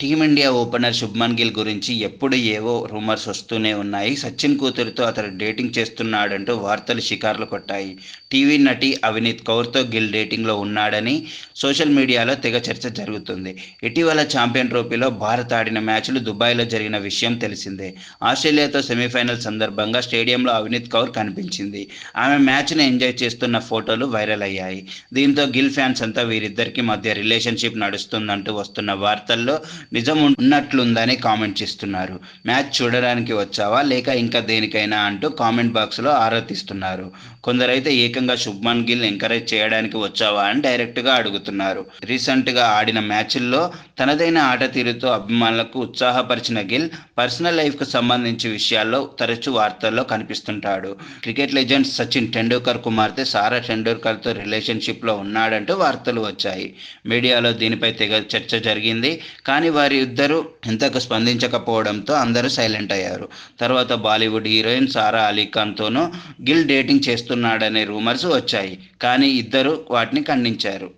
Team India opener Shubman Gill గురించి ఎప్పుడు ఏవో రూమర్స్ వస్తూనే ఉన్నాయి. సచిన్ కూతురుతో అతడు డేటింగ్ చేస్తున్నాడంటూ వార్తలు షికార్లు కొట్టాయి. టీవీ నటి అవినీత్ కౌర్తో గిల్ డేటింగ్లో ఉన్నాడని సోషల్ మీడియాలో తెగ చర్చ జరుగుతుంది. ఇటీవల ఛాంపియన్ ట్రోఫీలో భారత్ ఆడిన మ్యాచ్లు దుబాయ్లో జరిగిన విషయం తెలిసిందే. ఆస్ట్రేలియాతో సెమీఫైనల్ సందర్భంగా స్టేడియంలో అవినీత్ కౌర్ కనిపించింది. ఆమె మ్యాచ్ను ఎంజాయ్ చేస్తున్న ఫోటోలు వైరల్ అయ్యాయి. దీంతో గిల్ ఫ్యాన్స్ అంతా వీరిద్దరికి మధ్య రిలేషన్షిప్ నడుస్తుందంటూ వస్తున్న వార్తల్లో నిజం ఉన్నట్లుందని కామెంట్ చేస్తున్నారు. మ్యాచ్ చూడడానికి వచ్చావా? లేక ఇంకా దేనికైనా అంటూ కామెంట్ బాక్స్లో ఆరా తీస్తున్నారు కొందరైతే ఏకంగా శుభ్మన్ గిల్ ఎంకరేజ్ చేయడానికి వచ్చావా అని డైరెక్ట్గా అడుగుతున్నారు. రీసెంట్గా ఆడిన మ్యాచ్ల్లో తనదైన ఆట తీరుతో అభిమానులకు ఉత్సాహపరిచిన గిల్ పర్సనల్ లైఫ్కు సంబంధించి విషయాల్లో తరచూ వార్తల్లో కనిపిస్తుంటాడు. క్రికెట్ లెజెండ్ సచిన్ టెండూల్కర్ కుమార్తె సారా టెండూల్కర్తో రిలేషన్షిప్లో ఉన్నాడంటూ వార్తలు వచ్చాయి. మీడియాలో దీనిపై తెగ చర్చ జరిగింది. కానీ వారి ఇద్దరు ఇంతకు స్పందించకపోవడంతో అందరూ సైలెంట్ అయ్యారు. తర్వాత బాలీవుడ్ హీరోయిన్ సారా అలీ ఖాన్తోనూ గిల్ డేటింగ్ చేస్తున్నాడనే రూమర్స్ వచ్చాయి. కానీ ఇద్దరు వాటిని ఖండించారు.